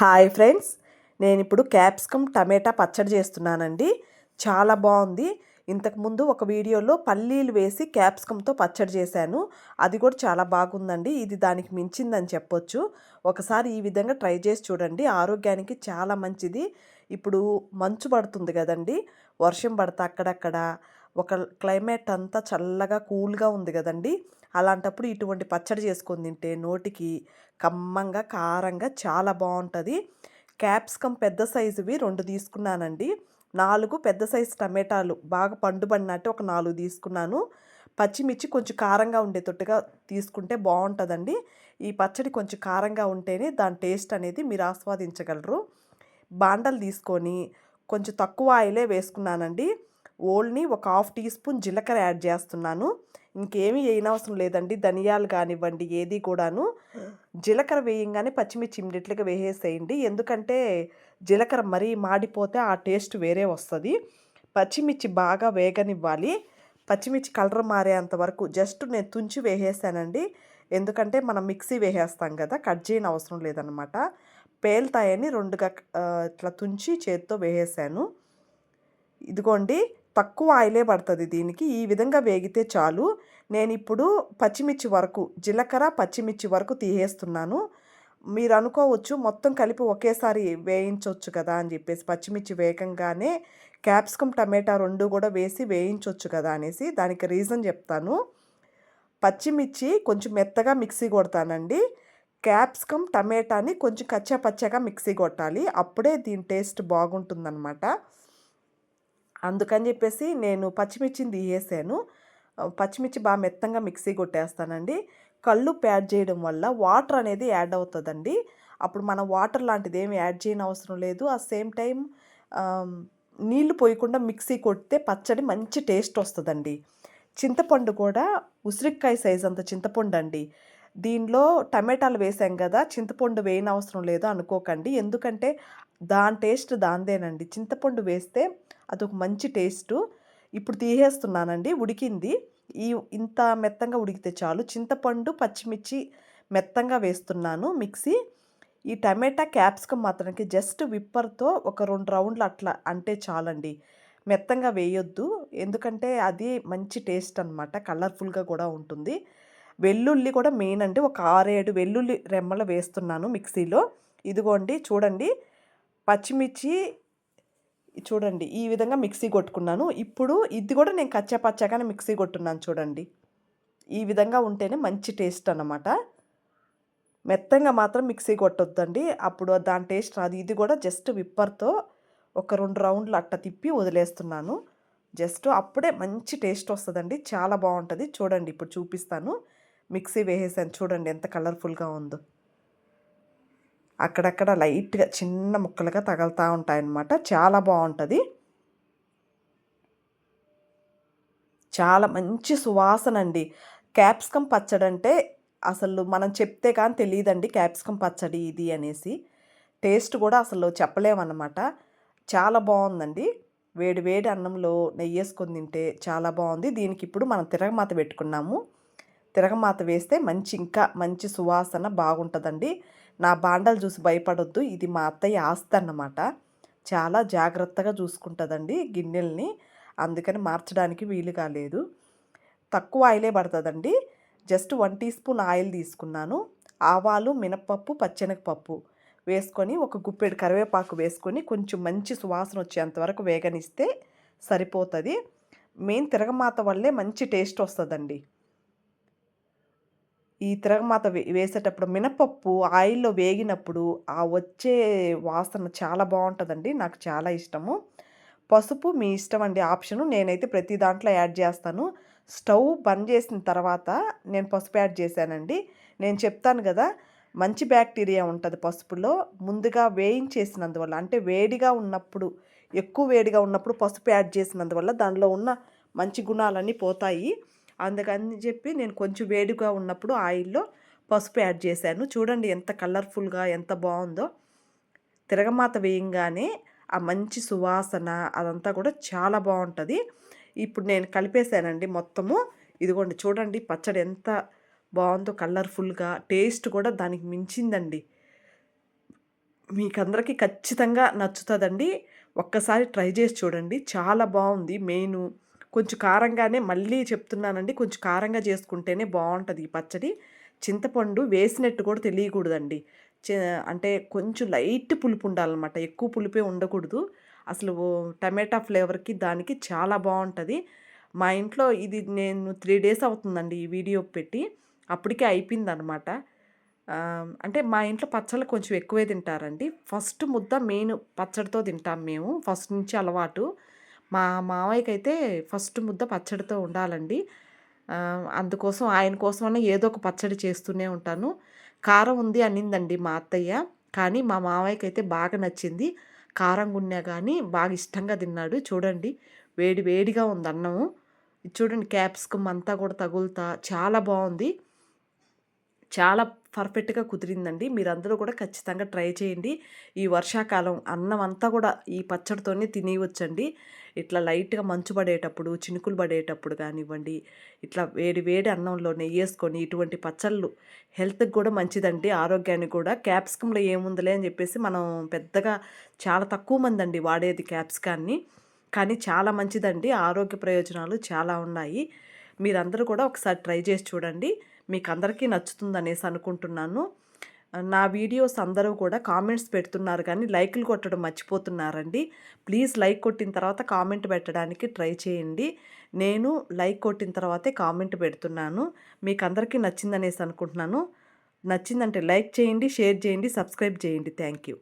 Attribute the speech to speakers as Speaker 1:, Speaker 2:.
Speaker 1: Hi friends నేను ఇప్పుడు capsicum టమాటా పచ్చడి చేస్తున్నానండి. చాలా బాగుంది. ఇంతకుముందు ఒక వీడియోలో పల్లీలు వేసి క్యాప్సికమ్తో పచ్చడి చేశాను. అది కూడా చాలా బాగుందండి. ఇది దానికి మించిందని చెప్పొచ్చు. ఒకసారి ఈ విధంగా ట్రై చేసి చూడండి. ఆరోగ్యానికి చాలా మంచిది. ఇప్పుడు మంచు పడుతుంది కదండి. వర్షం పడతా అక్కడక్కడ ఒక క్లైమేట్ అంతా చల్లగా కూల్గా ఉంది కదండి. అలాంటప్పుడు ఇటువంటి పచ్చడి చేసుకొని తింటే నోటికి కమ్మంగా కారంగా చాలా బాగుంటుంది క్యాప్సికమ్ పెద్ద సైజువి రెండు తీసుకున్నానండి. నాలుగు పెద్ద సైజు టమాటాలు. బాగా పండుబడినట్టు ఒక నాలుగు తీసుకున్నాను. పచ్చిమిర్చి కొంచెం కారంగా ఉండేటట్టుగా తీసుకుంటే బాగుంటుందండి ఈ పచ్చడి కొంచెం కారంగా ఉంటేనే దాని టేస్ట్ అనేది మీరు ఆస్వాదించగలరు. బాండలు తీసుకొని కొంచెం తక్కువ ఆయిలే వేసుకున్నానండి. ఓల్ని ఒక హాఫ్ టీ స్పూన్ జీలకర్ర యాడ్ చేస్తున్నాను. ఇంకేమీ వేయనవసరం లేదండి. ధనియాలు కానివ్వండి ఏది కూడాను. జీలకర్ర వేయంగానే పచ్చిమిర్చి ఇమ్మీడియట్గా వేసేసేయండి. ఎందుకంటే జీలకర్ర మరీ మాడిపోతే ఆ టేస్ట్ వేరే వస్తుంది. పచ్చిమిర్చి బాగా వేగనివ్వాలి. పచ్చిమిర్చి కలర్ మారేంత వరకు జస్ట్ నేను తుంచి వేసేసానండి. ఎందుకంటే మనం మిక్సీ వేసేస్తాం కదా కట్ చేయని అవసరం లేదనమాట పేలుతాయని రెండుగా ఇట్లా తుంచి చేతితో వేసేసాను. ఇదిగోండి తక్కువ ఆయిలే పడుతుంది దీనికి. ఈ విధంగా వేగితే చాలు. నేను ఇప్పుడు పచ్చిమిర్చి వరకు జీలకర్ర పచ్చిమిర్చి వరకు తీసేస్తున్నాను. మీరు అనుకోవచ్చు మొత్తం కలిపి ఒకేసారి వేయించవచ్చు కదా అని చెప్పేసి పచ్చిమిర్చి వేగంగానే క్యాప్సికమ్ టమాటా రెండు కూడా వేసి వేయించవచ్చు కదా అనేసి దానికి రీజన్ చెప్తాను. పచ్చిమిర్చి కొంచెం మెత్తగా మిక్సీ కొడతానండి. క్యాప్సికమ్ టమాటాని కొంచెం కచ్చా పచ్చగా మిక్సీ కొట్టాలి. అప్పుడే దీని టేస్ట్ బాగుంటుందన్నమాట. అందుకని చెప్పేసి నేను పచ్చిమిర్చిని తీసేసాను. పచ్చిమిర్చి బాగా మెత్తంగా మిక్సీ కొట్టేస్తానండి. కళ్ళు యాడ్ చేయడం వల్ల వాటర్ అనేది యాడ్ అవుతుందండి. అప్పుడు మనం వాటర్ లాంటిది ఏమి యాడ్ చేయని అవసరం లేదు. ఆ సేమ్ టైం నీళ్ళు పోయకుండా మిక్సీ కొడితే పచ్చడి మంచి టేస్ట్ వస్తుందండి. చింతపండు కూడా ఉసిరికాయ సైజ్ అంత చింతపండు అండి దీనిలో టమాటాలు వేసాం కదా చింతపండు వేయని అవసరం లేదు అనుకోకండి. ఎందుకంటే దాని టేస్ట్ దాందేనండి చింతపండు వేస్తే అదొక మంచి టేస్టు. ఇప్పుడు తీసేస్తున్నానండి ఉడికింది. ఈ ఇంత మెత్తంగా ఉడికితే చాలు. చింతపండు పచ్చిమిర్చి మెత్తంగా వేస్తున్నాను మిక్సీ. ఈ టమాటా క్యాప్సికమ్ మాత్రానికి జస్ట్ విప్పర్తో ఒక రెండు రౌండ్లు అట్లా అంటే చాలండి. మెత్తంగా వేయొద్దు. ఎందుకంటే అది మంచి టేస్ట్ అనమాట కలర్ఫుల్గా కూడా ఉంటుంది. వెల్లుల్లి కూడా మెయిన్ అండి. ఒక ఆరేడు వెల్లుల్లి రెమ్మలు వేస్తున్నాను మిక్సీలో. ఇదిగోండి చూడండి. పచ్చిమిర్చి చూడండి ఈ విధంగా మిక్సీ కొట్టుకున్నాను. ఇప్పుడు ఇది కూడా నేను కచ్చా పచ్చాగానే మిక్సీ కొట్టున్నాను చూడండి. ఈ విధంగా ఉంటేనే మంచి టేస్ట్ అన్నమాట. మెత్తంగా మాత్రం మిక్సీ కొట్టొద్దండి. అప్పుడు దాని టేస్ట్ రాదు. ఇది కూడా జస్ట్ విప్పర్తో ఒక రెండు రౌండ్లు అట్ట తిప్పి వదిలేస్తున్నాను. జస్ట్ అప్పుడే మంచి టేస్ట్ వస్తుందండి. చాలా బాగుంటుంది. చూడండి ఇప్పుడు చూపిస్తాను. మిక్సీ వేసేసాను. చూడండి ఎంత కలర్ఫుల్గా ఉందో. అక్కడక్కడ లైట్గా చిన్న ముక్కలుగా తగులుతూ ఉంటాయన్నమాట. చాలా బాగుంటుంది చాలా మంచి సువాసన అండి క్యాప్సికమ్ పచ్చడి అంటే అసలు మనం చెప్తే కానీ తెలియదండి క్యాప్సికమ్ పచ్చడి ఇది అనేసి. టేస్ట్ కూడా అసలు చెప్పలేమన్నమాట. చాలా బాగుందండి వేడి వేడి అన్నంలో నెయ్యి వేసుకొని తింటే చాలా బాగుంది దీనికి ఇప్పుడు మనం తిరగమాత పెట్టుకున్నాము. తిరగమాత వేస్తే మంచి ఇంకా మంచి సువాసన బాగుంటుందండి. నా బాండలు చూసి భయపడొద్దు. ఇది మా అత్తయ్య ఆస్తి అన్నమాట. చాలా జాగ్రత్తగా చూసుకుంటుందండి గిన్నెల్ని. అందుకని మార్చడానికి వీలు కాలేదు. తక్కువ ఆయిలే పడుతుందండి. Just one teaspoon oil తీసుకున్నాను. ఆవాలు మినప్పప్పు పచ్చెనగపప్పు వేసుకొని ఒక గుప్పెడు కరివేపాకు వేసుకొని కొంచెం మంచి సువాసన వచ్చేంతవరకు వేగనిస్తే సరిపోతుంది. మెయిన్ తిరగమాత వల్లే మంచి టేస్ట్ వస్తుందండి. ఈ తిరగమాత వేసేటప్పుడు మినపప్పు ఆయిల్లో వేగినప్పుడు ఆ వచ్చే వాసన చాలా బాగుంటుందండి. నాకు చాలా ఇష్టము. పసుపు మీ ఇష్టం అండి ఆప్షను. నేనైతే ప్రతి దాంట్లో యాడ్ చేస్తాను. స్టవ్ బంద్ చేసిన తర్వాత నేను పసుపు యాడ్ చేశానండి. నేను చెప్తాను కదా మంచి బ్యాక్టీరియా ఉంటుంది పసుపులో. ముందుగా వేయించేసినందువల్ల అంటే వేడిగా ఉన్నప్పుడు ఎక్కువ వేడిగా ఉన్నప్పుడు పసుపు యాడ్ చేసినందువల్ల దానిలో ఉన్న మంచి గుణాలన్నీ పోతాయి. అందుకని చెప్పి నేను కొంచెం వేడిగా ఉన్నప్పుడు ఆయిల్లో పసుపు యాడ్ చేశాను. చూడండి ఎంత కలర్ఫుల్గా ఎంత బాగుందో. తిరగమాత వేయంగానే ఆ మంచి సువాసన అదంతా కూడా చాలా బాగుంటుంది. ఇప్పుడు నేను కలిపేశానండి మొత్తము. ఇదిగోండి చూడండి పచ్చడి ఎంత బాగుందో కలర్ఫుల్గా టేస్ట్ కూడా దానికి మించిందండి. మీకందరికీ ఖచ్చితంగా నచ్చుతుందండి. ఒక్కసారి ట్రై చేసి చూడండి. చాలా బాగుంది మెయిన్. కొంచెం కారంగానే మళ్ళీ చెప్తున్నానండి. కొంచెం కారంగా చేసుకుంటేనే బాగుంటుంది ఈ పచ్చడి. చింతపండు వేసినట్టు కూడా తెలియకూడదండి. అంటే కొంచెం లైట్ పులుపు ఉండాలన్నమాట. ఎక్కువ పులిపే ఉండకూడదు. అసలు టమాటా ఫ్లేవర్కి దానికి చాలా బాగుంటుంది. మా ఇంట్లో ఇది నేను త్రీ డేస్ అవుతుందండి ఈ వీడియో పెట్టి. అప్పటికే అయిపోయిందనమాట అంటే మా ఇంట్లో పచ్చళ్ళు కొంచెం ఎక్కువే తింటారండి. ఫస్ట్ ముద్ద మెయిన్ పచ్చడితో తింటాం మేము. ఫస్ట్ నుంచి అలవాటు. మా మామయ్యకి అయితే ఫస్ట్ ముద్ద పచ్చడితో ఉండాలండి. అందుకోసం ఆయన కోసమన్నా ఏదో ఒక పచ్చడి చేస్తూనే ఉంటాను. కారం ఉంది అనిందండి మా అత్తయ్య. కానీ మా మామయ్యకి అయితే బాగా నచ్చింది. కారం గున్నా కానీ బాగా ఇష్టంగా తిన్నాడు. చూడండి వేడి వేడిగా ఉంది అన్నము. చూడండి క్యాప్సికమ్ అంతా కూడా తగులుతా చాలా బాగుంది. చాలా పర్ఫెక్ట్గా కుదిరిందండి. మీరందరూ కూడా ఖచ్చితంగా ట్రై చేయండి. ఈ వర్షాకాలం అన్నం అంతా కూడా ఈ పచ్చడితోనే తినేయవచ్చండి ఇట్లా లైట్గా మంచు పడేటప్పుడు చినుకులు పడేటప్పుడు కానివ్వండి ఇట్లా వేడి వేడి అన్నంలో నెయ్యి వేసుకొని ఇటువంటి పచ్చళ్ళు హెల్త్కి కూడా మంచిదండి. ఆరోగ్యానికి కూడా. క్యాప్సికంలో ఏముందిలే అని చెప్పేసి మనం పెద్దగా చాలా తక్కువ మంది అండి వాడేది క్యాప్సికాన్ని. కానీ చాలా మంచిదండి. ఆరోగ్య ప్రయోజనాలు చాలా ఉన్నాయి. మీరందరూ కూడా ఒకసారి ట్రై చేసి చూడండి. మీకు అందరికీ నచ్చుతుంది అనేసి అనుకుంటున్నాను. నా వీడియోస్ అందరూ కూడా కామెంట్స్ పెడుతున్నారు కానీ లైక్లు కొట్టడం మర్చిపోతున్నారండి. ప్లీజ్ లైక్ కొట్టిన తర్వాత కామెంట్ పెట్టడానికి ట్రై చేయండి. నేను లైక్ కొట్టిన తర్వాతే కామెంట్ పెడుతున్నాను. మీకు అందరికీ నచ్చిందనేసి అనుకుంటున్నాను. నచ్చిందంటే లైక్ చేయండి షేర్ చేయండి సబ్స్క్రైబ్ చేయండి. Thank you.